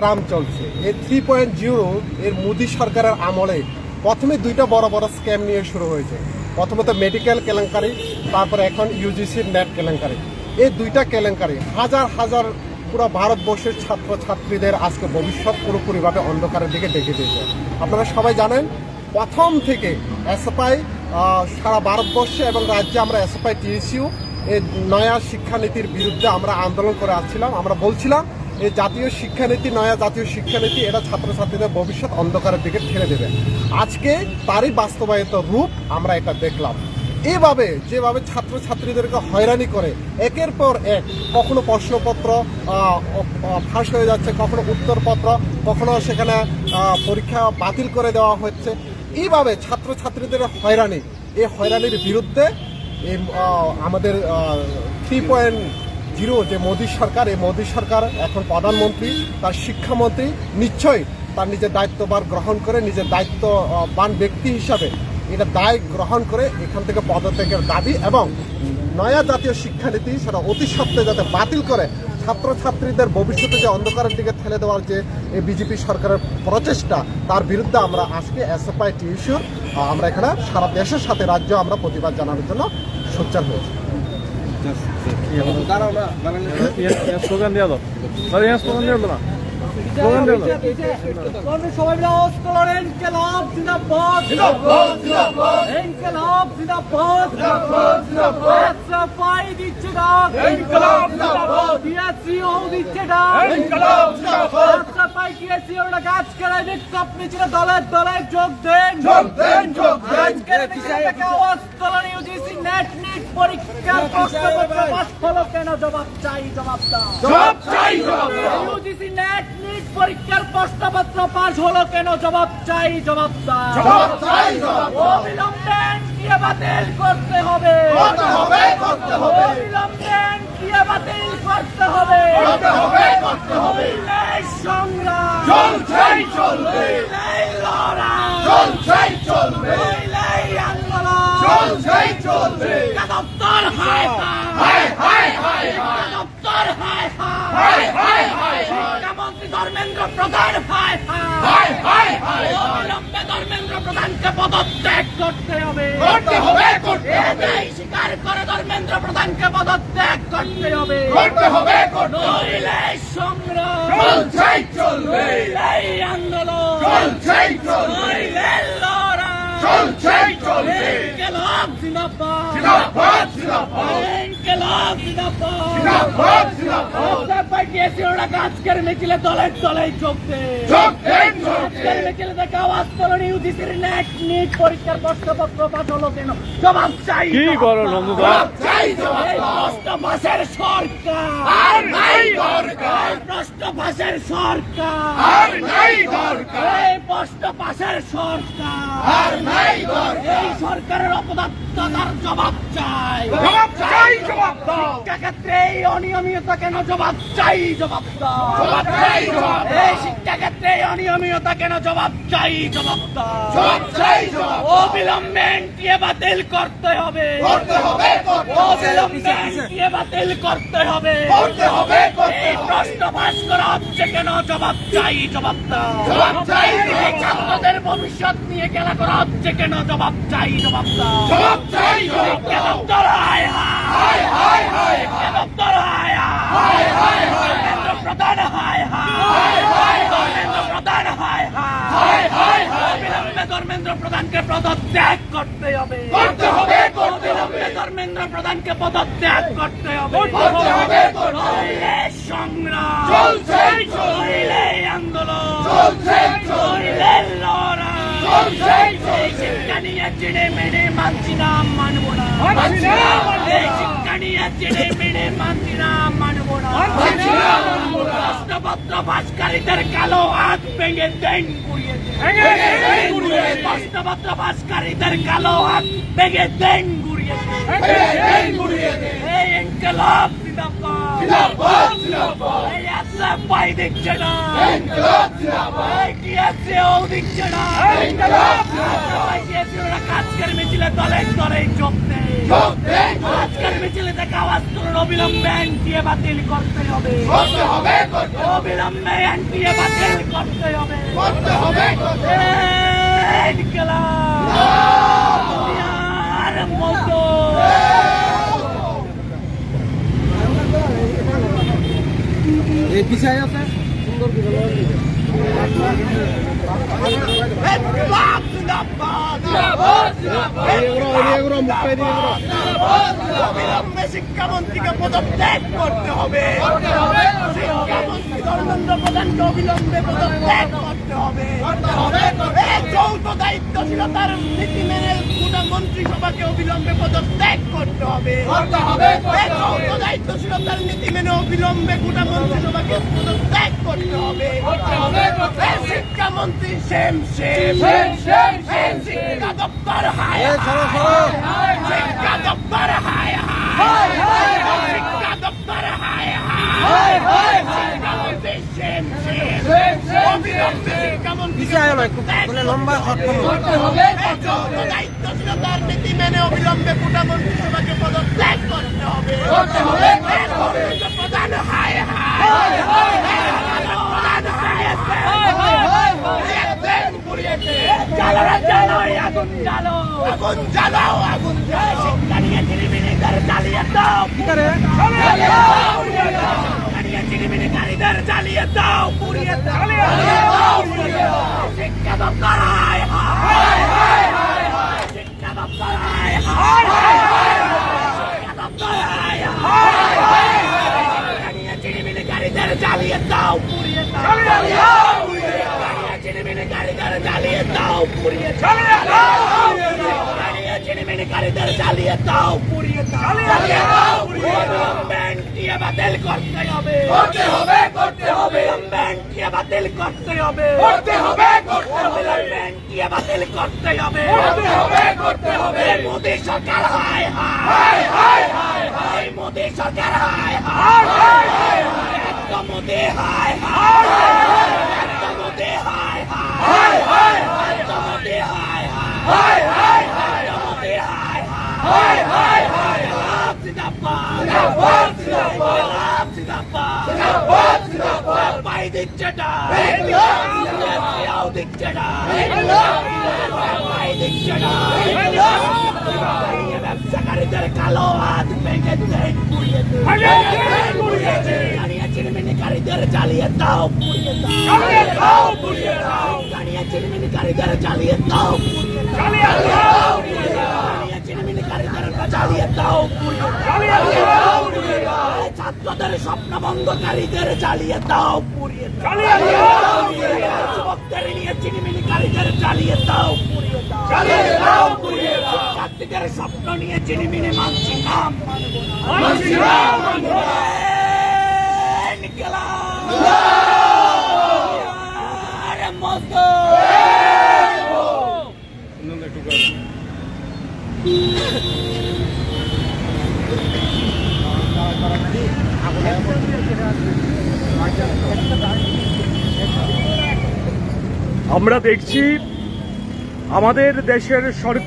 Tram চলছে। এই three point zero এর মোদী সরকারের আমলে প্রথমে দুইটা বড় বড় স্ক্যাম নিয়ে শুরু হয়েছে। প্রথমত মেডিকেল কেলেঙ্কারি, তারপর এখন ইউজিসির নেট কেলেঙ্কারি। এই দুইটা কেলেঙ্কারি হাজার হাজার পুরো ভারতবর্ষের ছাত্র ছাত্রীদের আজকে ভবিষ্যৎ পুরোপুরিভাবে অন্ধকারের দিকে ডেকে দিয়েছে। আপনারা সবাই জানেন, প্রথম থেকে এসএফআই সারা ভারতবর্ষে এবং রাজ্যে আমরা এসএফআই টিএসইউ এই নয়া শিক্ষানীতির বিরুদ্ধে আমরা আন্দোলন করে আসছিলাম। আমরা বলছিলাম এই জাতীয় শিক্ষানীতি নয়া জাতীয় শিক্ষানীতি, এটা ছাত্রছাত্রীদের ভবিষ্যৎ অন্ধকারের দিকে ঠেলে দেবে। আজকে তারই বাস্তবায়িত রূপ আমরা এটা দেখলাম। এভাবে, যেভাবে ছাত্রছাত্রীদেরকে হয়রানি করে, একের পর এক, কখনো প্রশ্নপত্র ফাঁস হয়ে যাচ্ছে, কখনো উত্তরপত্র, কখনো সেখানে পরীক্ষা বাতিল করে দেওয়া হচ্ছে। এইভাবে ছাত্রছাত্রীদের হয়রানি, এই হয়রানির বিরুদ্ধে আমাদের থ্রি পয়েন্ট জিরো যে মোদী সরকার, এই মোদী সরকার এখন প্রধানমন্ত্রী, তার শিক্ষামন্ত্রী নিশ্চয়ই তার নিজের দায়িত্বভার গ্রহণ করে, নিজের দায়িত্ববান ব্যক্তি হিসাবে এটা দায় গ্রহণ করে এখান থেকে পদত্যাগের দাবি এবং নয়া জাতীয় শিক্ষানীতি সেটা অতি সত্ত্বে যাতে বাতিল করে ছাত্রছাত্রীদের ভবিষ্যতে যে অন্ধকারের দিকে ঠেলে দেওয়ার যে এই বিজেপি সরকারের প্রচেষ্টা, তার বিরুদ্ধে আমরা আজকে এসএফআই টিউশন, আমরা এখানে সারা দেশের সাথে রাজ্য আমরা প্রতিবাদ জানানোর জন্য সোচ্চার হয়েছি। স্লোগান দিয়ে দাও তাহলে यहाँ স্লোগান দিয়ে দাও না স্লোগান দিয়ে দাও কর্মী সবাই মিলে আওয়াজ তোলেন ইনকেলাব জিন্দাবাদ জিন্দাবাদ ইনকেলাব জিন্দাবাদ জিন্দাবাদ সাফাই দিচ্ছে ডাক ইনকেলাব জিন্দাবাদ টিএসসিও দিচ্ছে ডাক ইনকেলাব জিন্দাবাদ সাফাই টিএসসিও এর কাজ করে বিক্ষোভ মিছিলে দলে যোগ দেন যোগ দেন যোগ দেন মিছিলে থেকে তোলেন ইউজিসি নেট নিট পরীক্ষার প্রশ্নপত্র পাস হলো কেন? জবাব চাই জবাব দাও। জবাব চাই জবাব ইউজিসি নেট নিট পরীক্ষার প্রশ্নপত্র পাস হলো কেন? জবাব চাই জবাব দাও। জবাব চাই জবাব অবিলম্বে এনটিএ বাতিল করতে হবে। করতে হবে করতে হবে। অবিলম্বে এনটিএ বাতিল করতে হবে। করতে হবে করতে হবে। সংগ্রাম। চলছেই চলবে। এই লড়াই। চলছেই চলবে। চলছেই চলবে দপ্তর হায় হায় হায় হায়। দপ্তর হায় হায় হায় হায়। শিক্ষামন্ত্রী ধর্মেন্দ্র প্রধান হায় হায় হায় হায়। অবিলম্বে ধর্মেন্দ্র প্রধানকে পদত্যাগ করতে হবে। করতে হবে করতে হবে। স্বীকার করে ধর্মেন্দ্র প্রধানকে পদত্যাগ করতে হবে। করতে হবে নইলে সংগ্রাম চলছেই চলবে। এই আন্দোলন। চলছেই চলবে নইলে লড়াই চলছেই চলবে ইনকেলাব জিন্দাবাদ জিন্দাবাদ জিন্দাবাদ ইনকেলাব জিন্দাবাদ জিন্দাবাদ জিন্দাবাদ পার্টি এসে ওরা আজকের মিছিলে দলে দলে যোগ দেন যোগ দেন। আজকের মিছিলে দেখে আওয়াজ তোলেন ইউজিসির নেট নিট পরীক্ষার প্রশ্নপত্র পাস হলো কেন? জবাব চাই কি করো। নন্দুদা? চাই জবাব প্রশ্ন সরকার। আর নাই দরকার। ফাঁসের সরকার। আর নাই দরকার। এই প্রশ্ন ফাঁসের সরকার। আর নাই দরকার। এই সরকারের অপদার্থতার জবাব চাই। জবাব চাই জবাব দাও। শিক্ষাক্ষেত্রে এই অনিয়মিততা কেন জবাব চাই জবাব দাও। জবাব চাই জবাব এই শিক্ষাক্ষেত্রে এই অনিয়মিততা কেন জবাব চাই জবাব দাও। জবাব চাই জবাব অবিলম্বে এনটিএ বাতিল করতে হবে। করতে হবে অবিলম্বে এনটিএ বাতিল করতে হবে। করতে হবে এই প্রশ্ন ফাঁস করা হচ্ছে কেন? জবাব চাই জবাব জবাব চাই ছাত্রদের ভবিষ্যৎ নিয়ে খেলা করা হচ্ছে কেন? জবাব চাই জবাব জবাব চাই জবাব হায় হায়। হায় হায় হায় হায়। প্রধান হায় হায়। হায় প্রধান হায় হায় হায়। ধর্মেন্দ্র প্রধানকে পদত্যাগ করতে হবে। করতে হবে অবিলম্বে ধর্মেন্দ্র প্রধানকে পদত্যাগ করতে হবে। করতে হবে নইলে সংগ্রাম। চলছে চলিলে আন্দোলন। চলছে চলিলে লড়াই। চলছে শিক্ষা নিয়ে চিড়ে মেনে মানছি না মানবো না। শিক্ষা নিয়ে চিড়ে মেনে মানছি না মানবো না। প্রশ্নপত্র ভাস্কারীদের কালো হাত ভেঙে দেন গুড়িয়ে দেন প্রশ্নপত্র ভাস্কারীদের কালো হাত ভেঙে দেন গুড়িয়ে দেন। এই ইনকলাব জিন্দাবাদ। জিন্দাবাদ জিন্দাবাদ। এই এসএফআই দিচ্ছে না। ইনকলাব জিন্দাবাদ। এই টিএসসিও দিচ্ছে না। ইনকলাব জিন্দাবাদ। মিছিলে দলে দলে দেয়। কাজকের মিছিলে থেকে আওয়াজ তুলুন অবিলম্বে এনটিএ বাতিল করতে হবে। করতে হবে অবিলম্বে এনটিএ বাতিল করতে হবে। মতো। জিন্দাবাদ জিন্দাবাদ অবিলম্বে শিক্ষামন্ত্রীকে করতে হবে করতে হবে মেনে মন্ত্রিসভাকে অবিলম্বে পদত্যাগ করতে হবে এই যৌথ দায়িত্বশীলতার নীতি মেনে অবিলম্বে গোটা মন্ত্রিসভাকে পদত্যাগ করতে হবে। শিক্ষামন্ত্রী সেম সেম সেম শিক্ষা দপ্তর হায় শিক্ষা দপ্তর হায়। হায় শিক্ষা দপ্তর হায় হায়। শিক্ষামন্ত্রী সেম সেম অবিলম্বে শিক্ষামন্ত্রী লম্বা দায়িত্বশীলতার নীতি মেনে অবিলম্বে গোটা মন্ত্রিসভাকে পদত্যাগ করতে হবে। এর ধর্মীয় প্রধান হায় হায় প্রধান হায় জ্বালো রে জ্বালো এই আগুন জ্বালো আগুন জ্বালাও আগুন জ্বালাও। নিয়ে চিনিমিনি করে? জ্বালিয়ে দাও কি দাও শিক্ষা নিয়ে চিনিমিনি কারীদের জ্বালিয়ে দাও পুড়িয়ে দাও শিক্ষা দপ্তর হায় হায় শিক্ষা দপ্তর হায় হায় শিক্ষা দপ্তর হায় হায় শিক্ষা নিয়ে চিনিমিনি কারীদের জ্বালিয়ে দাও জ্বালিয়ে চিনিমিনি কারীদের জ্বালিয়ে দাও পুড়িয়ে জ্বালিয়ে দাও দাও। দাও ব্যাংকিয়ে বাতিল করতে হবে। করতে হবে করতে হবে। ব্যাংকিয়ে বাতিল করতে হবে। করতে হবে করতে হবে। ব্যাংকিয়ে বাতিল করতে হবে। করতে হবে করতে হবে। মোদি সরকার হায় হায়। হায় হায় হায় মোদি সরকার হায় হায় হায় হায়। হায় হায় একদম মোদি হায় হায় হায় একদম মোদি হায় হায় হায় একদম মোদি হায় হায় হায় হায় লাভ জিন্দাবাদ জিন্দাবাদ জিন্দাবাদ জিন্দাবাদ জিন্দাবাদ জিন্দাবাদ পাই দিচ্ছে না দিচ্ছে না। দিচ্ছে না ব্যবসাকারীদের কালো হাত ভেঙে দেয় পুড়িয়ে দেয় দাঁড়িয়ে চিরমিনিকারীদের জ্বালিয়ে দাও পুড়িয়ে দাও। পুড়িয়ে দাও। দাঁড়িয়ে চিরমিনিকারীদের দাও। জ্বালিয়ে দাও। চিরমিনিকারীদের জ্বালিয়ে দাও ছাত্রদের স্বপ্ন ভঙ্গকারীদের জ্বালিয়ে দাও যুবকদের নিয়ে চিনিমিনিকারীদের জ্বালিয়ে দাও ছাত্রীদের স্বপ্ন নিয়ে চিনিমিনি মানছি নাম মানছি নাম মজদুর আমরা দেখছি আমাদের দেশের সরকার